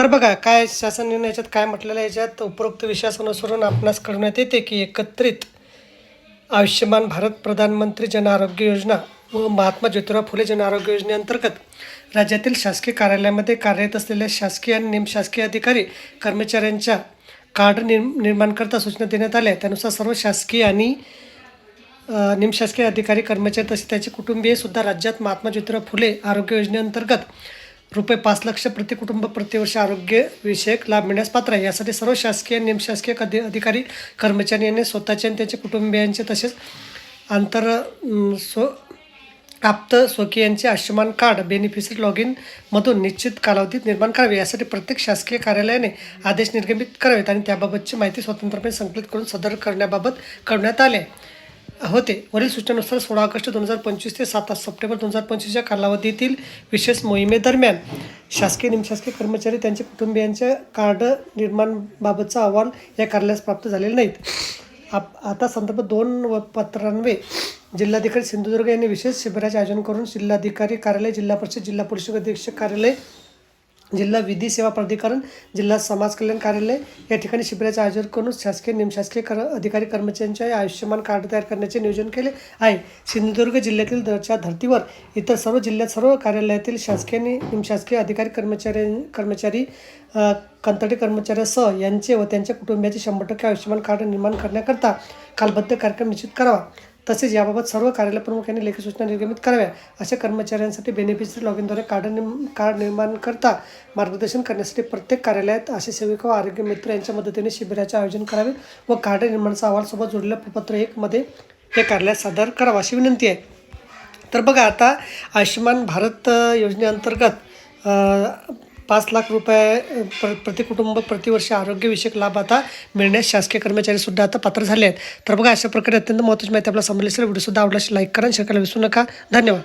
तर बघा काय शासन निर्णय याच्यात काय म्हटलेलं याच्यात उपरोक्त विषयानुसरून आपणास कळवण्यात येते की एकत्रित आयुष्यमान भारत प्रधानमंत्री जन आरोग्य योजना व महात्मा ज्योतिराव फुले जन आरोग्य योजनेअंतर्गत राज्यातील शासकीय कार्यालयामध्ये कार्यरत असलेल्या शासकीय आणि निमशासकीय अधिकारी कर्मचाऱ्यांच्या कार्ड निर्म निर्माणकरता सूचना देण्यात आल्या. त्यानुसार सर्व शासकीय आणि निमशासकीय अधिकारी कर्मचारी तसेच त्याचे कुटुंबीयसुद्धा राज्यात महात्मा ज्योतिराव फुले आरोग्य योजनेअंतर्गत रुपये पाच लक्ष प्रति कुटुंब प्रतिवर्ष आरोग्य विषयक लाभ मिळण्यास पात्र आहे. यासाठी सर्व शासकीय निमशासकीय अधि अधिकारी कर्मचारी यांनी स्वतःचे आणि त्यांच्या कुटुंबियांचे तसेच आंतर स्व आप्त स्वकीयांचे आयुष्यमान कार्ड बेनिफिशरी लॉग इनमधून निश्चित कालावधीत निर्माण करावे. यासाठी प्रत्येक शासकीय कार्यालयाने आदेश निर्गमित करावेत आणि त्याबाबतची माहिती स्वतंत्रपणे संकलित करून सदर करण्याबाबत करण्यात आले. होते. वरील सूचनेनुसार सोळा ऑगस्ट दोन हजार पंचवीस ते सात सप्टेंबर दोन हजार पंचवीसच्या कालावधीतील विशेष मोहिमेदरम्यान शासकीय निमशासकीय कर्मचारी त्यांच्या कुटुंबियांच्या कार्ड निर्माणबाबतचा अहवाल या कार्यालयास प्राप्त झालेले नाहीत. आप आता संदर्भ दोन व पत्रान्वये जिल्हाधिकारी सिंधुदुर्ग यांनी विशेष शिबिराचे आयोजन करून जिल्हाधिकारी कार्यालय जिल्हा परिषद जिल्हा परिषद अधीक्षक कार्यालय जिल्हा विधी सेवा प्राधिकरण जिल्हा समाज कल्याण कार्यालय या ठिकाणी शिबिराचे आयोजन करून शासकीय निमशासकीय कर अधिकारी कर्मचाऱ्यांच्या आयुष्यमान कार्ड तयार करण्याचे नियोजन केले आहे. सिंधुदुर्ग जिल्ह्यातील दरच्या धर्तीवर इतर सर्व जिल्ह्यात सर्व कार्यालयातील शासकीय आणि निमशासकीय अधिकारी कर्मचारी कर्मचारी कंत्राटी कर्मचाऱ्यासह यांचे व त्यांच्या कुटुंबियाचे शंभर टक्के आयुष्यमान कार्ड निर्माण करण्याकरता कालबद्ध कार्यक्रम निश्चित करावा. तसेच याबाबत सर्व कार्यालय प्रमुखांनी लेखी सूचना निर्गमित कराव्या. अशा कर्मचाऱ्यांसाठी बेनिफिशरी लॉग इनद्वारे कार्ड निम कार्ड निर्माण करता मार्गदर्शन करण्यासाठी प्रत्येक कार्यालयात असे सेविका व आरोग्य मित्र यांच्या मदतीने शिबिराचे आयोजन करावे व कार्ड निर्माणाचा अहवालसोबत जोडलेलं जोडलेल्या प्रपत्र एकमध्ये हे कार्यालयात सादर करावा अशी विनंती आहे. तर बघा आता आयुष्यमान भारत योजनेअंतर्गत पाच लाख रुपये प्र प्रति कुटुंब प्रतिवर्ष आरोग्यविषयक लाभ आता मिळण्यास शासकीय कर्मचारीसुद्धा आता पात्र झाले आहेत. तर बघा अशा प्रकारे अत्यंत महत्त्वाची माहिती आपल्याला समजली असेल व्हिडिओसुद्धा आवडला लाईक करा शेअर करायला विसरू नका. धन्यवाद.